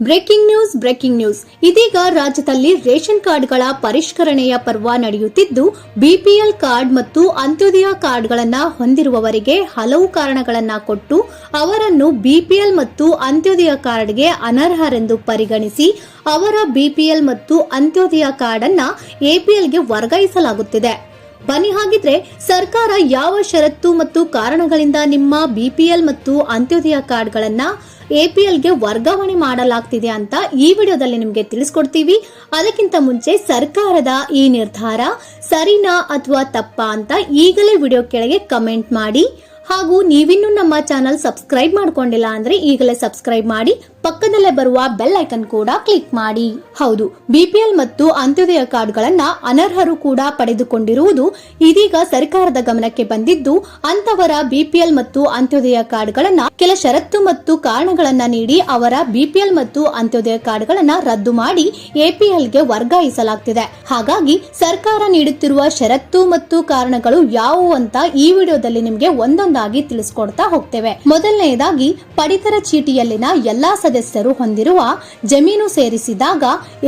Breaking news breaking news. ಇದೀಗ ರಾಜ್ಯದಲ್ಲಿ ration ಕಾರ್ಡ್ಗಳ ಪರಿಷ್ಕರಣೆಯ ಪರ್ವ ನಡೆಯುತ್ತಿದ್ದು, ಬಿಪಿಎಲ್ ಕಾರ್ಡ್ ಮತ್ತು ಅಂತ್ಯೋದಯ ಕಾರ್ಡ್ಗಳನ್ನು ಹೊಂದಿರುವವರಿಗೆ ಹಲವು ಕಾರಣಗಳನ್ನು ಕೊಟ್ಟು, ಅವರನ್ನು ಬಿಪಿಎಲ್ ಮತ್ತು ಅಂತ್ಯೋದಯ ಕಾರ್ಡ್ಗೆ ಅನರ್ಹರೆಂದು ಪರಿಗಣಿಸಿ, ಅವರ ಬಿಪಿಎಲ್ ಮತ್ತು ಅಂತ್ಯೋದಯ ಕಾರ್ಡ್ ಅನ್ನ ಎಪಿಎಲ್ಗೆ ವರ್ಗಾಯಿಸಲಾಗುತ್ತಿದೆ. ಬನ್ನಿ ಹಾಗಿದ್ರೆ ಸರ್ಕಾರ ಯಾವ ಷರತ್ತು ಮತ್ತು ಕಾರಣಗಳಿಂದ ನಿಮ್ಮ ಬಿಪಿಎಲ್ ಮತ್ತು ಅಂತ್ಯೋದಯ ಕಾರ್ಡ್ಗಳನ್ನ ಎಪಿಎಲ್ಗೆ ವರ್ಗಾವಣೆ ಮಾಡಲಾಗ್ತಿದೆ ಅಂತ ಈ ವಿಡಿಯೋದಲ್ಲಿ ನಿಮಗೆ ತಿಳಿಸ್ಕೊಡ್ತೀವಿ. ಅದಕ್ಕಿಂತ ಮುಂಚೆ ಸರ್ಕಾರದ ಈ ನಿರ್ಧಾರ ಸರಿನಾ ಅಥವಾ ತಪ್ಪಾ ಅಂತ ಈಗಲೇ ವಿಡಿಯೋ ಕೆಳಗೆ ಕಮೆಂಟ್ ಮಾಡಿ. ಹಾಗೂ ನೀವಿನ್ನೂ ನಮ್ಮ ಚಾನಲ್ ಸಬ್ಸ್ಕ್ರೈಬ್ ಮಾಡ್ಕೊಂಡಿಲ್ಲ ಅಂದ್ರೆ ಈಗಲೇ ಸಬ್ಸ್ಕ್ರೈಬ್ ಮಾಡಿ. ಪಕ್ಕದಲ್ಲೇ ಬರುವ ಬೆಲ್ ಐಕನ್ ಕೂಡ ಕ್ಲಿಕ್ ಮಾಡಿ. ಹೌದು ಬಿಪಿಎಲ್ ಮತ್ತು ಅಂತ್ಯೋದಯ ಕಾರ್ಡ್ಗಳನ್ನ ಅನರ್ಹರು ಕೂಡ ಪಡೆದುಕೊಂಡಿರುವುದು ಇದೀಗ ಸರ್ಕಾರದ ಗಮನಕ್ಕೆ ಬಂದಿದ್ದು ಅಂತವರ ಬಿಪಿಎಲ್ ಮತ್ತು ಅಂತ್ಯೋದಯ ಕಾರ್ಡ್ಗಳನ್ನ ಕೆಲ ಷರತ್ತು ಮತ್ತು ಕಾರಣಗಳನ್ನ ನೀಡಿ ಅವರ ಬಿಪಿಎಲ್ ಮತ್ತು ಅಂತ್ಯೋದಯ ಕಾರ್ಡ್ಗಳನ್ನ ರದ್ದು ಮಾಡಿ ಎಪಿಎಲ್ಗೆ ವರ್ಗಾಯಿಸಲಾಗ್ತಿದೆ. ಹಾಗಾಗಿ ಸರ್ಕಾರ ನೀಡುತ್ತಿರುವ ಷರತ್ತು ಮತ್ತು ಕಾರಣಗಳು ಯಾವುವು ಅಂತ ಈ ವಿಡಿಯೋದಲ್ಲಿ ನಿಮಗೆ ಒಂದೊಂದಾಗಿ ತಿಳಿಸ್ಕೊಡ್ತಾ ಹೋಗ್ತೇವೆ. ಮೊದಲನೆಯದಾಗಿ ಪಡಿತರ ಚೀಟಿಯಲ್ಲಿನ ಎಲ್ಲಾ ಸದಸ್ಯರು ಹೊಂದಿರುವ ಜಮೀನು ಸೇರಿಸಿದಾಗ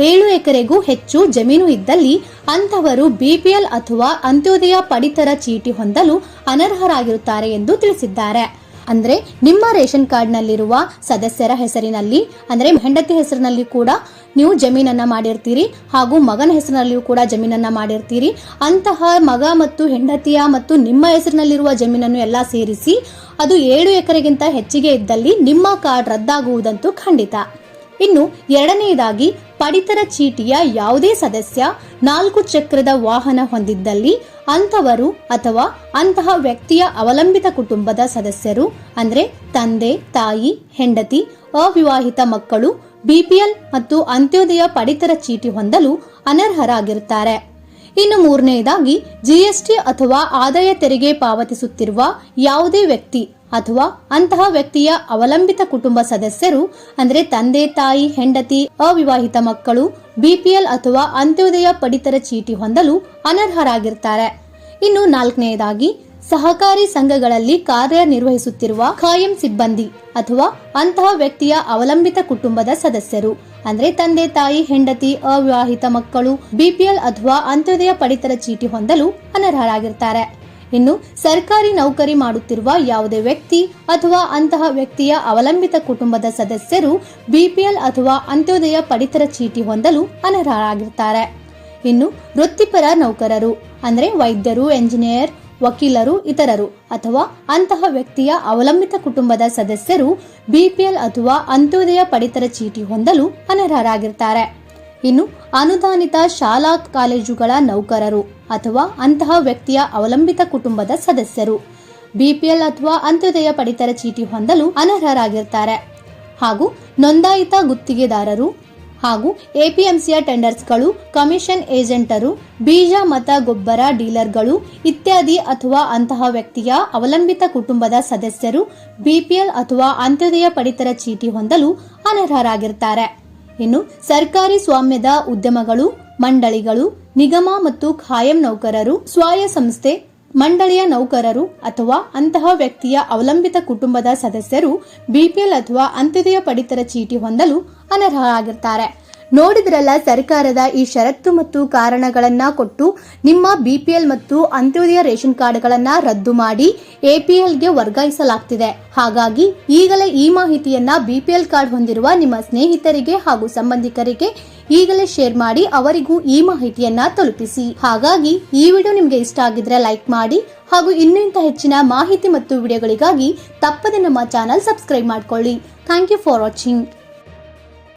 ಏಳು ಎಕರೆಗೂ ಹೆಚ್ಚು ಜಮೀನು ಇದ್ದಲ್ಲಿ ಅಂತವರು ಬಿಪಿಎಲ್ ಅಥವಾ ಅಂತ್ಯೋದಯ ಪಡಿತರ ಚೀಟಿ ಹೊಂದಲು ಅನರ್ಹರಾಗಿರುತ್ತಾರೆ ಎಂದು ತಿಳಿಸಿದ್ದಾರೆ. ಅಂದ್ರೆ ನಿಮ್ಮ ರೇಷನ್ ಕಾರ್ಡ್ನಲ್ಲಿರುವ ಸದಸ್ಯರ ಹೆಸರಿನಲ್ಲಿ, ಅಂದ್ರೆ ಹೆಂಡತಿ ಹೆಸರಿನಲ್ಲಿ ಕೂಡ ನೀವು ಜಮೀನನ್ನ ಮಾಡಿರ್ತೀರಿ ಹಾಗೂ ಮಗನ ಹೆಸರಿನಲ್ಲಿಯೂ ಕೂಡ ಜಮೀನನ್ನ ಮಾಡಿರ್ತೀರಿ. ಅಂತಹ ಮಗ ಮತ್ತು ಹೆಂಡತಿಯ ಮತ್ತು ನಿಮ್ಮ ಹೆಸರಿನಲ್ಲಿರುವ ಜಮೀನನ್ನು ಎಲ್ಲ ಸೇರಿಸಿ ಅದು ಏಳು ಎಕರೆಗಿಂತ ಹೆಚ್ಚಿಗೆ ಇದ್ದಲ್ಲಿ ನಿಮ್ಮ ಕಾರ್ಡ್ ರದ್ದಾಗುವುದಂತೂ ಖಂಡಿತ. ಇನ್ನು ಎರಡನೆಯದಾಗಿ ಪಡಿತರ ಚೀಟಿಯ ಯಾವುದೇ ಸದಸ್ಯ ನಾಲ್ಕು ಚಕ್ರದ ವಾಹನ ಹೊಂದಿದ್ದಲ್ಲಿ ಅಂತವರು ಅಥವಾ ಅಂತಹ ವ್ಯಕ್ತಿಯ ಅವಲಂಬಿತ ಕುಟುಂಬದ ಸದಸ್ಯರು, ಅಂದರೆ ತಂದೆ, ತಾಯಿ, ಹೆಂಡತಿ, ಅವಿವಾಹಿತ ಮಕ್ಕಳು, ಬಿಪಿಎಲ್ ಮತ್ತು ಅಂತ್ಯೋದಯ ಪಡಿತರ ಚೀಟಿ ಹೊಂದಲು ಅನರ್ಹರಾಗಿರುತ್ತಾರೆ ಇನ್ನು ಮೂರನೆಯದಾಗಿ ಜಿಎಸ್ಟಿ ಅಥವಾ ಆದಾಯ ತೆರಿಗೆ ಪಾವತಿಸುತ್ತಿರುವ ಯಾವುದೇ ವ್ಯಕ್ತಿ ಅಥವಾ ಅಂತಹ ವ್ಯಕ್ತಿಯ ಅವಲಂಬಿತ ಕುಟುಂಬ ಸದಸ್ಯರು, ಅಂದರೆ ತಂದೆ, ತಾಯಿ, ಹೆಂಡತಿ, ಅವಿವಾಹಿತ ಮಕ್ಕಳು ಬಿಪಿಎಲ್ ಅಥವಾ ಅಂತ್ಯೋದಯ ಪಡಿತರ ಚೀಟಿ ಹೊಂದಲು ಅನರ್ಹರಾಗಿರ್ತಾರೆ. ಇನ್ನು ನಾಲ್ಕನೆಯದಾಗಿ ಸಹಕಾರಿ ಸಂಘಗಳಲ್ಲಿ ಕಾರ್ಯನಿರ್ವಹಿಸುತ್ತಿರುವ ಖಾಯಂ ಸಿಬ್ಬಂದಿ ಅಥವಾ ಅಂತಹ ವ್ಯಕ್ತಿಯ ಅವಲಂಬಿತ ಕುಟುಂಬದ ಸದಸ್ಯರು, ಅಂದ್ರೆ ತಂದೆ, ತಾಯಿ, ಹೆಂಡತಿ, ಅವಿವಾಹಿತ ಮಕ್ಕಳು, ಬಿಪಿಎಲ್ ಅಥವಾ ಅಂತ್ಯೋದಯ ಪಡಿತರ ಚೀಟಿ ಹೊಂದಲು ಅನರ್ಹರಾಗಿರ್ತಾರೆ. ಇನ್ನು ಸರ್ಕಾರಿ ನೌಕರಿ ಮಾಡುತ್ತಿರುವ ಯಾವುದೇ ವ್ಯಕ್ತಿ ಅಥವಾ ಅಂತಹ ವ್ಯಕ್ತಿಯ ಅವಲಂಬಿತ ಕುಟುಂಬದ ಸದಸ್ಯರು ಬಿಪಿಎಲ್ ಅಥವಾ ಅಂತ್ಯೋದಯ ಪಡಿತರ ಚೀಟಿ ಹೊಂದಲು ಅನರ್ಹರಾಗಿರ್ತಾರೆ. ಇನ್ನು ವೃತ್ತಿಪರ ನೌಕರರು, ಅಂದ್ರೆ ವೈದ್ಯರು, ಎಂಜಿನಿಯರ್ ವಕೀಲರು, ಇತರರು ಅಥವಾ ಅಂತಹ ವ್ಯಕ್ತಿಯ ಅವಲಂಬಿತ ಕುಟುಂಬದ ಸದಸ್ಯರು ಬಿಪಿಎಲ್ ಅಥವಾ ಅಂತ್ಯೋದಯ ಪಡಿತರ ಚೀಟಿ ಹೊಂದಲು ಅನರ್ಹರಾಗಿರ್ತಾರೆ. ಇನ್ನು ಅನುದಾನಿತ ಶಾಲಾ ಕಾಲೇಜುಗಳ ನೌಕರರು ಅಥವಾ ಅಂತಹ ವ್ಯಕ್ತಿಯ ಅವಲಂಬಿತ ಕುಟುಂಬದ ಸದಸ್ಯರು ಬಿಪಿಎಲ್ ಅಥವಾ ಅಂತ್ಯೋದಯ ಪಡಿತರ ಚೀಟಿ ಹೊಂದಲು ಅನರ್ಹರಾಗಿರ್ತಾರೆ. ಹಾಗೂ ನೋಂದಾಯಿತ ಗುತ್ತಿಗೆದಾರರು ಹಾಗೂ ಎಪಿಎಂಸಿಯ ಟೆಂಡರ್ಸ್ಗಳು, ಕಮಿಷನ್ ಏಜೆಂಟರು, ಬೀಜ ಮತ ಗೊಬ್ಬರ ಡೀಲರ್ಗಳು ಇತ್ಯಾದಿ ಅಥವಾ ಅಂತಹ ವ್ಯಕ್ತಿಯ ಅವಲಂಬಿತ ಕುಟುಂಬದ ಸದಸ್ಯರು, ಬಿಪಿಎಲ್ ಅಥವಾ ಅಂತ್ಯೋದಯ ಪಡಿತರ ಚೀಟಿ ಹೊಂದಲು ಅನರ್ಹರಾಗಿರ್ತಾರೆ ಇನ್ನು ಸರ್ಕಾರಿ ಸ್ವಾಮ್ಯದ ಉದ್ಯಮಗಳು, ಮಂಡಳಿಗಳು, ನಿಗಮ ಮತ್ತು ಖಾಯಂ ನೌಕರರು ಸ್ವಾಯ ಸಂಸ್ಥೆ ಮಂಡಳಿಯ ನೌಕರರು ಅಥವಾ ಅಂತಹ ವ್ಯಕ್ತಿಯ ಅವಲಂಬಿತ ಕುಟುಂಬದ ಸದಸ್ಯರು ಬಿಪಿಎಲ್ ಅಥವಾ ಅಂತ್ಯೋದಯ ಪಡಿತರ ಚೀಟಿ ಹೊಂದಲು ಅನರ್ಹರಾಗಿರ್ತಾರೆ. ನೋಡಿದ್ರಲ್ಲ ಸರ್ಕಾರದ ಈ ಷರತ್ತು ಮತ್ತು ಕಾರಣಗಳನ್ನ ಕೊಟ್ಟು ನಿಮ್ಮ ಬಿಪಿಎಲ್ ಮತ್ತು ಅಂತ್ಯೋದಯ ರೇಷನ್ ಕಾರ್ಡ್ಗಳನ್ನ ರದ್ದು ಮಾಡಿ ಎಪಿಎಲ್ಗೆ ವರ್ಗಾಯಿಸಲಾಗ್ತಿದೆ. ಹಾಗಾಗಿ ಈಗಲೇ ಈ ಮಾಹಿತಿಯನ್ನ ಬಿಪಿಎಲ್ ಕಾರ್ಡ್ ಹೊಂದಿರುವ ನಿಮ್ಮ ಸ್ನೇಹಿತರಿಗೆ ಹಾಗೂ ಸಂಬಂಧಿಕರಿಗೆ ಈಗಲೇ ಶೇರ್ ಮಾಡಿ ಅವರಿಗೂ ಈ ಮಾಹಿತಿಯನ್ನ ತಲುಪಿಸಿ. ಹಾಗಾಗಿ ಈ ವಿಡಿಯೋ ನಿಮಗೆ ಇಷ್ಟ ಆಗಿದ್ರೆ ಲೈಕ್ ಮಾಡಿ ಹಾಗೂ ಇನ್ನೂ ಇಂಥ ಹೆಚ್ಚಿನ ಮಾಹಿತಿ ಮತ್ತು ವಿಡಿಯೋಗಳಿಗಾಗಿ ತಪ್ಪದೆ ನಮ್ಮ ಚಾನಲ್ ಸಬ್ಸ್ಕ್ರೈಬ್ ಮಾಡ್ಕೊಳ್ಳಿ. Thank you for watching